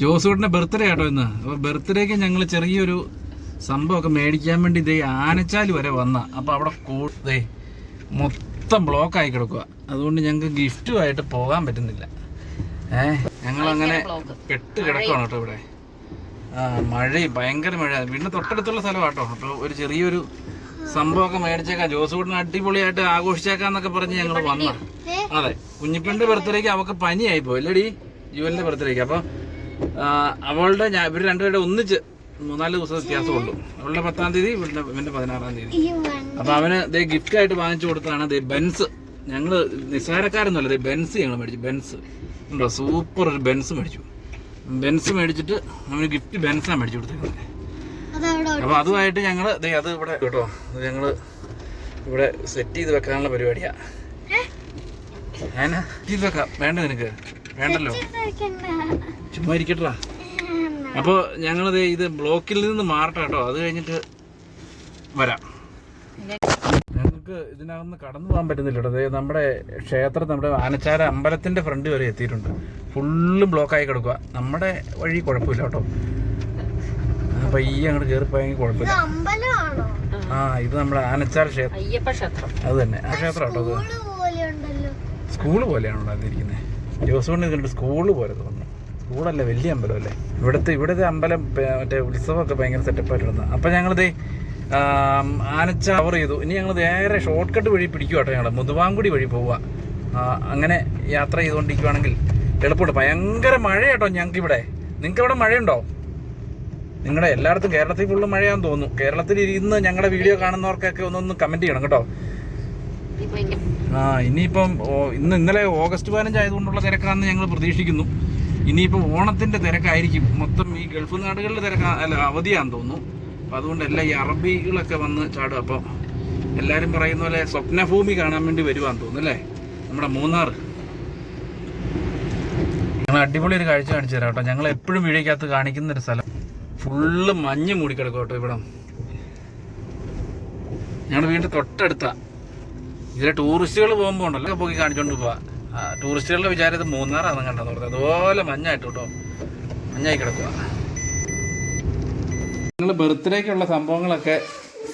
ജോസൂട്ടിന്റെ birthday ആട്ടോ ഇന്ന്. അപ്പോൾ ബർത്ത്ഡേക്ക് ഞങ്ങൾ ചെറിയൊരു സംഭവമൊക്കെ മേടിക്കാൻ വേണ്ടി ഇതേ ആനച്ചാൽ വരെ വന്ന. അപ്പോൾ അവിടെ കൂടേ മൊത്തം ബ്ലോക്കായി കിടക്കുക അതുകൊണ്ട് ഞങ്ങൾക്ക് ഗിഫ്റ്റുമായിട്ട് പോകാൻ പറ്റുന്നില്ല. ഏ ഞങ്ങൾ അങ്ങനെ പെട്ട് കിടക്കുകയാണ് കേട്ടോ ഇവിടെ. ആ മഴയും ഭയങ്കര മഴ പിന്നെ തൊട്ടടുത്തുള്ള സ്ഥലമാട്ടോ. അപ്പോൾ ഒരു ചെറിയൊരു സംഭവമൊക്കെ മേടിച്ചേക്കാം. ജോസൂട്ടിന് അടിപൊളിയായിട്ട് ആഘോഷിച്ചേക്കാന്നൊക്കെ പറഞ്ഞ് ഞങ്ങൾ വന്ന. അതെ കുഞ്ഞിപ്പെണ്ണിന്റെ ബർത്ത്ഡേക്ക് അവൾക്ക് പനിയായി പോയി. അല്ലേടി ജുവലിന്റെ ബർത്ത്ഡേക്ക് അപ്പൊ ആ, അവളുടെ ഞാൻ ഇവർ രണ്ടുപേരുടെ ഒന്നിച്ച് മൂന്നാൽ ദിവസം വ്യത്യാസമുള്ളൂ. അവളുടെ പത്താം തീയതി ഇവളുടെ ഇവന്റെ പതിനാറാം തീയതി. അപ്പൊ അവന് ദേ ഗിഫ്റ്റ് ആയിട്ട് വാങ്ങിച്ചു കൊടുത്തതാണ് ദേ ബെൻസ്. ഞങ്ങൾ നിസ്സാരക്കാരൊന്നുമല്ല ദേ ബെൻസ് ഞങ്ങൾ മേടിച്ചു ബെൻസ്. ഉണ്ടോ സൂപ്പർ ഒരു ബെൻസ് മേടിച്ചു. ബെൻസ് മേടിച്ചിട്ട് അവന് ഗിഫ്റ്റ് ബെൻസാണ് മേടിച്ചു കൊടുത്തേക്കുന്നത്. അപ്പൊ അതുമായിട്ട് ഞങ്ങൾ ദേ അത് ഇവിടെ കേട്ടോ ഞങ്ങൾ ഇവിടെ സെറ്റ് ചെയ്ത് വെക്കാനുള്ള പരിപാടിയാ. ഏനാ ചെയ്ത് വെക്കാം. വേണ്ട നിനക്ക്. വേണ്ടല്ലോ. ചുമ്മാ ഇരിക്കട്ടാ അപ്പൊ ഞങ്ങളത് ഇത് ബ്ലോക്കിൽ നിന്ന് മാറട്ടെ കേട്ടോ. അത് കഴിഞ്ഞിട്ട് വരാം. ഞങ്ങൾക്ക് ഇതിനകത്ത് കടന്നു പോകാൻ പറ്റുന്നില്ല കേട്ടോ. ദേ നമ്മുടെ ക്ഷേത്രം നമ്മുടെ ആനച്ചാര അമ്പലത്തിന്റെ ഫ്രണ്ട് വരെ എത്തിയിട്ടുണ്ട്. ഫുള്ള് ബ്ലോക്കായി കിടക്കുക നമ്മുടെ വഴി കുഴപ്പമില്ല കേട്ടോ. അപ്പൊ ഈ അങ്ങോട്ട് കയറിപ്പോയെങ്കിൽ കുഴപ്പമില്ല. അമ്പലമാണോ? ആ ഇത് നമ്മുടെ ആനച്ചാര ക്ഷേത്രം. അത് തന്നെ. ആ ക്ഷേത്രം കേട്ടോ അത്. സ്കൂൾ പോലെ ഉണ്ടല്ലോ സ്കൂൾ പോലെയാണ് ഉണ്ടാക്കിയിരിക്കുന്നത് ജോസൂണിന് കണ്ടിട്ട് സ്കൂൾ പോലെ തോന്നുന്നു. സ്കൂളല്ല വലിയ അമ്പലമല്ലേ ഇവിടുത്തെ ഇവിടുത്തെ അമ്പലം മറ്റേ ഉത്സവമൊക്കെ ഭയങ്കര സെറ്റപ്പായിട്ടുണ്ട് അപ്പം ഞങ്ങളിത് ആനച്ച കവർ ചെയ്തു. ഇനി ഞങ്ങൾ നേരെ ഷോർട്ട് കട്ട് വഴി പിടിക്കുക കേട്ടോ ഞങ്ങൾ മുതുവാങ്കുടി വഴി പോവുക. അങ്ങനെ യാത്ര ചെയ്തുകൊണ്ടിരിക്കുവാണെങ്കിൽ എളുപ്പമുണ്ട്. ഭയങ്കര മഴ കേട്ടോ ഞങ്ങൾക്ക് ഇവിടെ നിങ്ങൾക്ക് ഇവിടെ മഴയുണ്ടോ? നിങ്ങളുടെ എല്ലായിടത്തും കേരളത്തിൽ ഫുള്ള് മഴയാന്ന് തോന്നുന്നു. കേരളത്തിൽ ഇരുന്ന് ഞങ്ങളുടെ വീഡിയോ കാണുന്നവർക്കൊക്കെ ഒന്നൊന്ന് കമന്റ് ചെയ്യണം കേട്ടോ. ആ ഇനിയിപ്പം ഇന്ന് ഇന്നലെ ഓഗസ്റ്റ് പതിനഞ്ച് ആയതുകൊണ്ടുള്ള തിരക്കാണെന്ന് ഞങ്ങൾ പ്രതീക്ഷിക്കുന്നു. ഇനിയിപ്പം ഓണത്തിന്റെ തിരക്കായിരിക്കും. മൊത്തം ഈ ഗൾഫ് നാടുകളിലെ തിരക്കാ അല്ല അവധിയാന്ന് തോന്നുന്നു. അപ്പം അതുകൊണ്ട് എല്ലാ ഈ അറബികളൊക്കെ വന്ന് ചാടും അപ്പോൾ എല്ലാവരും പറയുന്ന പോലെ സ്വപ്നഭൂമി കാണാൻ വേണ്ടി വരുവാന്ന് തോന്നുന്നു അല്ലേ? നമ്മുടെ മൂന്നാർ. ഞങ്ങൾ അടിപൊളി ഒരു കാഴ്ച കാണിച്ചു തരാം കേട്ടോ. ഞങ്ങൾ എപ്പോഴും വീഴയ്ക്കകത്ത് കാണിക്കുന്ന ഒരു സ്ഥലം. ഫുള്ള് മഞ്ഞ് മൂടിക്കിടക്കും കേട്ടോ ഇവിടെ. ഞങ്ങൾ വീണ്ടും തൊട്ടടുത്താ. ഇതിലെ ടൂറിസ്റ്റുകൾ പോകുമ്പോൾ ഉണ്ടല്ലോ പോയി കാണിച്ചോണ്ട് പോവാ. ടൂറിസ്റ്റുകളുടെ വിചാരം ഇത് മൂന്നാറാന്ന് കണ്ടെന്ന് പറഞ്ഞത് അതുപോലെ മഞ്ഞായിട്ട് കേട്ടോ. മഞ്ഞായി കിടക്കുക നിങ്ങൾ ബർത്ത്ഡേക്കുള്ള സംഭവങ്ങളൊക്കെ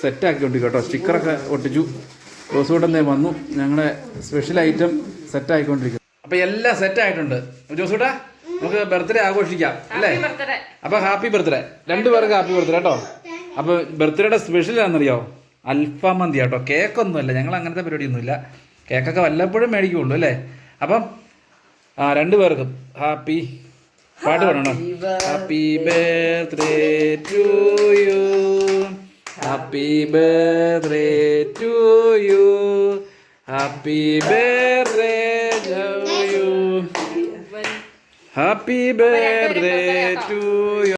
സെറ്റ് ആക്കിക്കൊണ്ട് കേട്ടോ. സ്റ്റിക്കറൊക്കെ ഒട്ടിച്ചു. ജോസൂട്ടൻ വന്നു. ഞങ്ങളുടെ സ്പെഷ്യൽ ഐറ്റം സെറ്റ് ആയിക്കൊണ്ടിരിക്കുന്നു അപ്പൊ എല്ലാം സെറ്റ് ആയിട്ടുണ്ട് ജോസൂട്ടാ നമുക്ക് ബർത്ത്ഡേ ആഘോഷിക്കാം അല്ലേ? അപ്പൊ ഹാപ്പി ബർത്ത്ഡേ. രണ്ടുപേർക്ക് ഹാപ്പി ബർത്ത്ഡേ കേട്ടോ. അപ്പൊ ബർത്ത്ഡേയുടെ സ്പെഷ്യൽ ആണെന്നറിയോ അൽഫാം മന്തി കേട്ടോ. കേക്കൊന്നുമല്ല ഞങ്ങൾ അങ്ങനത്തെ പരിപാടിയൊന്നുമില്ല. കേക്കൊക്കെ വല്ലപ്പോഴും മേടിക്കുള്ളൂ അല്ലേ? അപ്പം ആ രണ്ടു പേർക്കും ഹാപ്പി പാട്ട് പാടണം happy birthday to you happy birthday to you happy birthday to you happy birthday to you